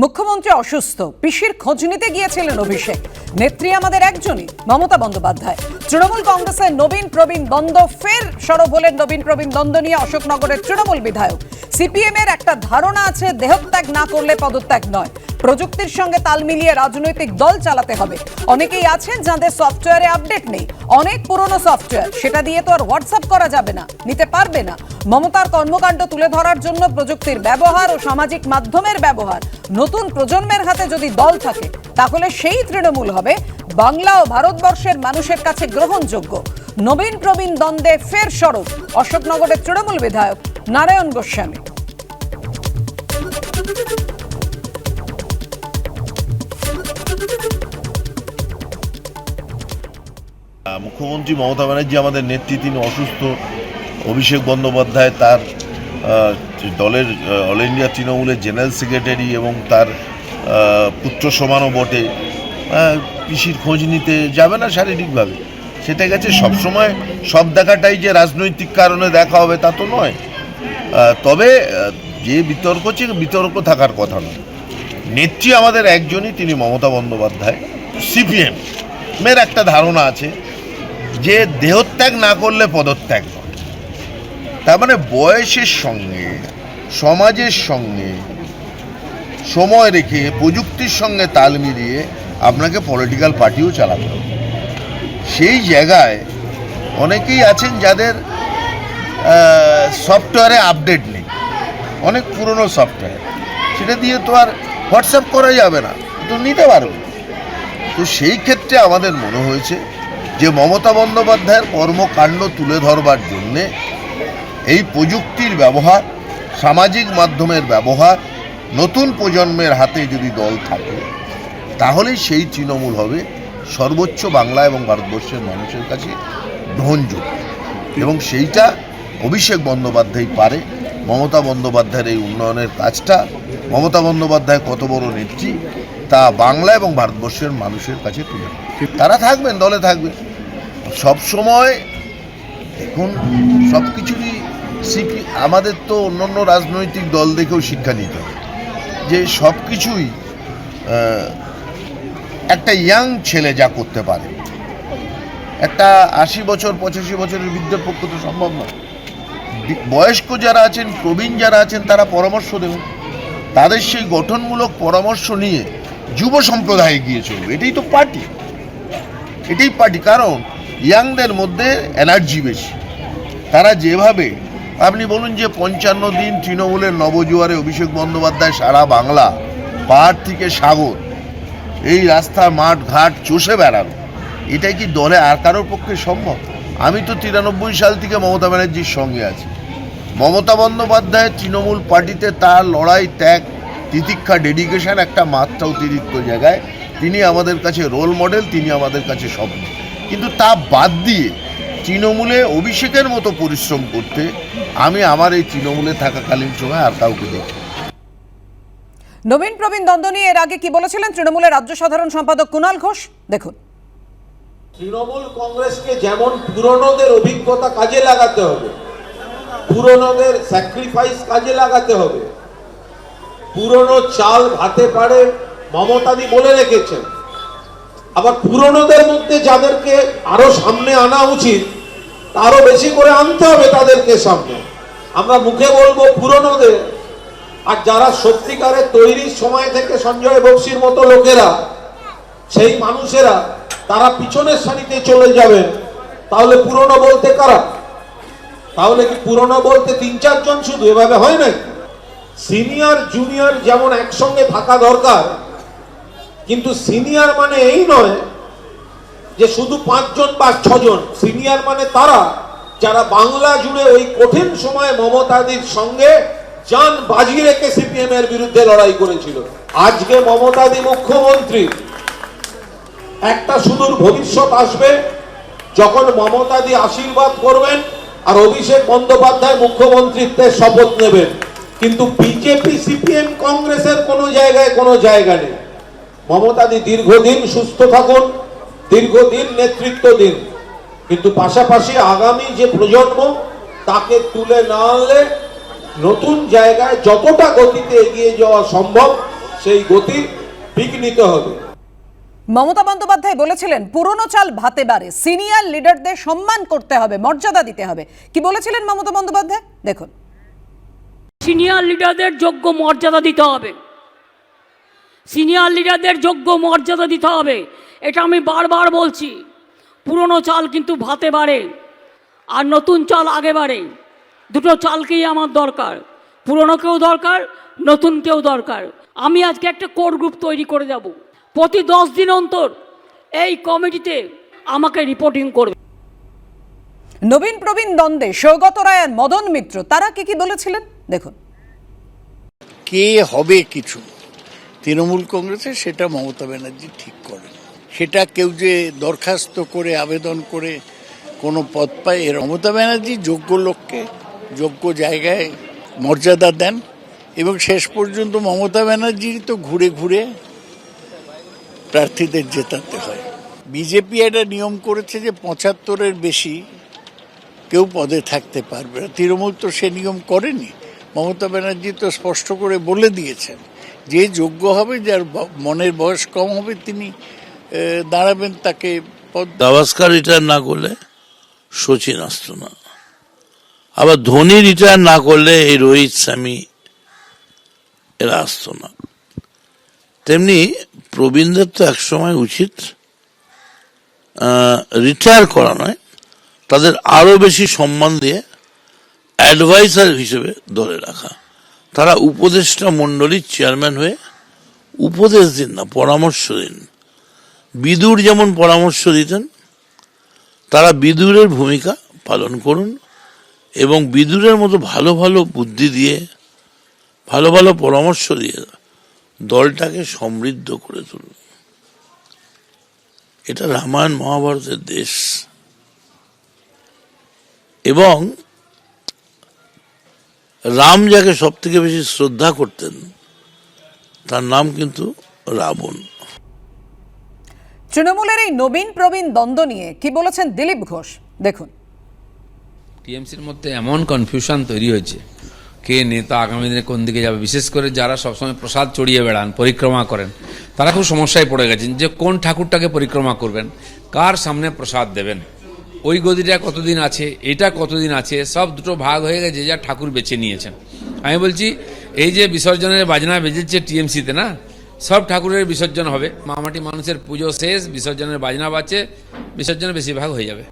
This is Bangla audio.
মুখ্যমন্ত্রী অসুস্থ, পিসির খোঁজ নিতে গিয়েছিলেন অভিষেক। নেত্রী আমাদের একজনই, মমতা বন্দ্যোপাধ্যায়। তৃণমূল কংগ্রেসের নবীন প্রবীণ দ্বন্দ্ব, ফের সরব হলেন নবীন প্রবীণ দ্বন্দ্ব নিয়ে অশোকনগরের তৃণমূল বিধায়ক। সিপিএম এর একটা ধারণা আছে, দেহত্যাগ না করলে পদত্যাগ নয়। প্রযুক্তির সঙ্গে তাল মিলিয়ে রাজনৈতিক দল চালাতে হবে। অনেকেই আছেন যাদের সফটওয়্যারে আপডেট নেই। অনেক পুরনো সফটওয়্যার, সেটা দিয়ে তো আর হোয়াটসঅ্যাপ করা যাবে না, নিতে পারবে না। মমতার কর্মকাণ্ড তুলে ধরার জন্য প্রযুক্তির ব্যবহার ও সামাজিক মাধ্যমের ব্যবহার। নতুন প্রজন্মের হাতে যদি দল থাকে, তাহলে সেই তৃণমূল হবে। বাংলা ও ভারতবর্ষের মানুষের কাছে গ্রহণযোগ্য। নবীন প্রবীণ দ্বন্দ্বে ফের সরব। অশোকনগরের তৃণমূল বিধায়ক নারায়ণ গোস্বামী। মুখ্যমন্ত্রী মমতা ব্যানার্জি আমাদের নেত্রী, তিনি অসুস্থ। অভিষেক বন্দ্যোপাধ্যায় তার দলের অল ইন্ডিয়া তৃণমূলের জেনারেল সেক্রেটারি এবং তার পুত্র সমানও বটে। পিসির খোঁজ নিতে যাবে না শারীরিকভাবে। সেটা গেছে সবসময় সব দেখাটাই যে রাজনৈতিক কারণে দেখা হবে তা তো নয়। তবে যে বিতর্ক হচ্ছে, বিতর্ক থাকার কথা নয়। নেত্রী আমাদের একজনই, তিনি মমতা বন্দ্যোপাধ্যায়, সিপিএম। এর একটা ধারণা আছে যে দেহত্যাগ না করলে পদত্যাগ তার মানে বয়সের সঙ্গে, সমাজের সঙ্গে, সময় রেখে, প্রযুক্তির সঙ্গে তাল মিলিয়ে আপনাকে পলিটিক্যাল পার্টিও চালাতে হবে। সেই জায়গায় অনেকেই আছেন যাদের সফটওয়্যারে আপডেট নেই। অনেক পুরনো সফটওয়্যার সেটা দিয়ে তো আর হোয়াটসঅ্যাপ করা যাবে না। তো নিতে পারবে তো সেই ক্ষেত্রে আমাদের মনে হয়েছে যে মমতা বন্দ্যোপাধ্যায়ের কর্মকাণ্ড তুলে ধরবার জন্যে এই প্রযুক্তির ব্যবহার, সামাজিক মাধ্যমের ব্যবহার, নতুন প্রজন্মের হাতে যদি দল থাকে, তাহলেই সেই তৃণমূল হবে সর্বোচ্চ বাংলা এবং ভারতবর্ষের মানুষের কাছে গ্রহণযোগ্য। এবং সেইটা অভিষেক বন্দ্যোপাধ্যায় পারে। মমতা বন্দ্যোপাধ্যায়ের এই উন্নয়নের কাজটা, মমতা বন্দ্যোপাধ্যায় কত বড় নেত্রী, তা বাংলা এবং ভারতবর্ষের মানুষের কাছে তুলে। তারা থাকবেন, দলে থাকবেন। সব সময় দেখুন, সব কিছুরই সিপি আমাদের তো অন্যান্য রাজনৈতিক দল দেখেও শিক্ষা নিতে হবে। যে সব কিছুই একটা ইয়াং ছেলে যা করতে পারে। একটা আশি বছর, পঁচাশি বছরের বৃদ্ধের পক্ষে তো সম্ভব নয়। বয়স্ক যারা আছেন, প্রবীণ যারা আছেন, তারা পরামর্শ দেবেন। তাদের সেই গঠনমূলক পরামর্শ নিয়ে যুব সম্প্রদায়ে গিয়ে চলবে। এটাই তো পার্টি। এটাই পার্টি। কারণ ইয়াংদের মধ্যে এনার্জি বেশি। তারা যেভাবে, আপনি বলুন যে পঞ্চান্ন দিন তৃণমূলের নবজোয়ারে অভিষেক বন্দ্যোপাধ্যায় সারা বাংলা, পাহাড় থেকে সাগর, এই রাস্তা মাঠ ঘাট চষে বেড়ানো এটাই কি দলে আর কারোর পক্ষে সম্ভব? আমি তো তিরানব্বই সাল থেকে মমতা ব্যানার্জির সঙ্গে আছি। মমতা বন্দ্যোপাধ্যায় তৃণমূল পার্টিতে তার লড়াই, ত্যাগ, তিতিক্ষা, ডেডিকেশন একটা মাত্রা অতিরিক্ত জায়গায়। তিনি আমাদের কাছে রোল মডেল তিনি আমাদের কাছে স্বপ্ন কিন্তু তা বাদ দিয়ে তৃণমূলে অভিষেকের মতো পরিশ্রম করতে আমি আমার এই তৃণমূলে থাকাকালীন সময় আর কাউকে দেখি নবীন প্রবীণ দ্বন্দ্ব নিয়ে এর আগে কি বলেছিলেন তৃণমূলের রাজ্য সাধারণ সম্পাদক কুণাল ঘোষ? দেখুন। তৃণমূল কংগ্রেসকে যেমন পুরনোদের অভিজ্ঞতা কাজে লাগাতে হবে পুরনোদের স্যাক্রিফাইস কাজে লাগাতে হবে পুরনো চাল ভাতে পারে মমতাদি বলে রেখেছেন। আবার পুরনোদের মধ্যে যাদেরকে আরও সামনে আনা উচিত আরও বেশি করে আনতে হবে তাদেরকে সামনে। আমরা মুখে বলব পুরনোদের, আর যারা সত্যিকারের তৈরির সময় থেকে সঞ্জয় বক্সির মতো লোকেরা, সেই মানুষেরা, তারা পিছনের সারিতে চলে যাবেন তাহলে পুরনো বলতে কারা? তাহলে কি পুরনো বলতে তিন চারজন শুধু? এভাবে হয় নাকি সিনিয়র, জুনিয়র যেমন একসঙ্গে থাকা দরকার কিন্তু সিনিয়র মানে এই নয় যে শুধু পাঁচজন বা ছজন। সিনিয়র মানে তারা যারা বাংলা জুড়ে ওই কঠিন সময়ে মমতাদির সঙ্গে যান বাজি রেখে সিপিএম এর বিরুদ্ধে লড়াই করেছিল। আজকে মমতাদি মুখ্যমন্ত্রী। একটা সুদূর ভবিষ্যৎ আসবে যখন মমতাদি আশীর্বাদ করবেন আর অভিষেক বন্দ্যোপাধ্যায় মুখ্যমন্ত্রীত্বের শপথ নেবেন। কিন্তু বিজেপি, সিপিএম, কংগ্রেসের কোনো জায়গায় কোনো জায়গা নেই। মমতাদি দীর্ঘদিন সুস্থ থাকুন দীর্ঘদিন নেতৃত্ব দিন। কিন্তু পাশাপাশি আগামী যে প্রজন্ম তাকে তুলে না আনলে নতুন জায়গায় যতটা গতিতে এগিয়ে যাওয়া সম্ভব সেই গতি বিঘ্নিত হবে। মমতা বন্দ্যোপাধ্যায় বলেছিলেন পুরনো চাল ভাতে বাড়ে। সিনিয়র লিডারদের সম্মান করতে হবে মর্যাদা দিতে হবে। কি বলেছিলেন মমতা বন্দ্যোপাধ্যায়? দেখুন। সিনিয়র লিডারদের যোগ্য মর্যাদা দিতে হবে। সিনিয়র লিডারদের যোগ্য মর্যাদা দিতে হবে। এটা আমি বারবার বলছি। পুরনো চাল কিন্তু ভাতে বাড়ে আর নতুন চাল আগে বাড়ে। দুটো চালকেই আমার দরকার। পুরনোকেও দরকার নতুনকেও দরকার। আমি আজকে একটা কোর গ্রুপ তৈরি করে যাব। প্রতি দশ দিন অন্তর এই কমিটিতে আমাকে রিপোর্টিং করবে। নবীন প্রবীণ দ্বন্দ্বে সৌগত রায় মদন মিত্র তারা কি কি বলেছিলেন? দেখুন। কে হবে কিছু? তৃণমূল কংগ্রেসে সেটা মমতা ব্যানার্জি ঠিক করেন। সেটা কেউ যে দরখাস্ত করে, আবেদন করে কোনো পদ পায়, এর মমতা ব্যানার্জি যোগ্য লোককে যোগ্য জায়গায় মর্যাদা দেন এবং শেষ পর্যন্ত মমতা ব্যানার্জির তো ঘুরে ঘুরে প্রার্থীদের জেতাতে হয়। বিজেপি একটা নিয়ম করেছে যে পঁচাত্তরের বেশি কেউ পদে থাকতে পারবে না। তৃণমূল তো সে নিয়ম করেনি। মমতা ব্যানার্জি তো স্পষ্ট করে বলে দিয়েছেন। যে যোগ্য হবে, যার মনের বয়স কম হবে, তিনি দাঁড়াবেন তাকে গাভাস্কার রিটায়ার না করলে সচিন আসতো না আবার ধোনি রিটায়ার না করলে এই রোহিত স্বামী এরা আসতো না তেমনি প্রবীণদের তো একসময় উচিত রিটায়ার করা নয়, তাদের আরও বেশি সম্মান দিয়ে অ্যাডভাইসার হিসেবে ধরে রাখা। তারা উপদেষ্টা মণ্ডলীর চেয়ারম্যান হয়ে উপদেশ দিন না, পরামর্শ দিন। বিদুর যেমন পরামর্শ দিতেন, তারা বিদুরের ভূমিকা পালন করুন এবং বিদুরের মতো ভালো ভালো বুদ্ধি দিয়ে, ভালো ভালো পরামর্শ দিয়ে দলটাকে সমৃদ্ধ করে তুলুন। এটা রামায়ণ মহাভারতের দেশ। এবং রাম যাকে সব থেকে বেশি শ্রদ্ধা করতেন তার নাম কিন্তু রাবণ। তৃণমূলের এই নবীন প্রবীণ দ্বন্দ্ব নিয়ে কি বলেছেন দিলীপ ঘোষ? দেখুন। টিএমসির মধ্যে এমন কনফিউশন তৈরি হয়েছে কে নেতা আগামী দিনে কোন দিকে যাবে বিশেষ করে যারা সবসময় প্রসাদ চড়িয়ে বেড়ান পরিক্রমা করেন তারা খুব সমস্যায় পড়ে গেছেন যে কোন ঠাকুরটাকে পরিক্রমা করবেন কার সামনে প্রসাদ দেবেন। ওই গদিটা কতদিন আছে, এটা কতদিন আছে, সব দুটো ভাগ হয়ে গেছে, যা ঠাকুর বেছে নিয়েছেন। আমি বলছি, এই যে বিসর্জনের বাজনা বেজেছে টিএমসিতে না, সব ঠাকুরের বিসর্জন হবে, মামাটি মানুষের পুজো শেষ, বিসর্জনের বাজনা বাজছে, বিসর্জনের বেশিরভাগ হয়ে যাবে।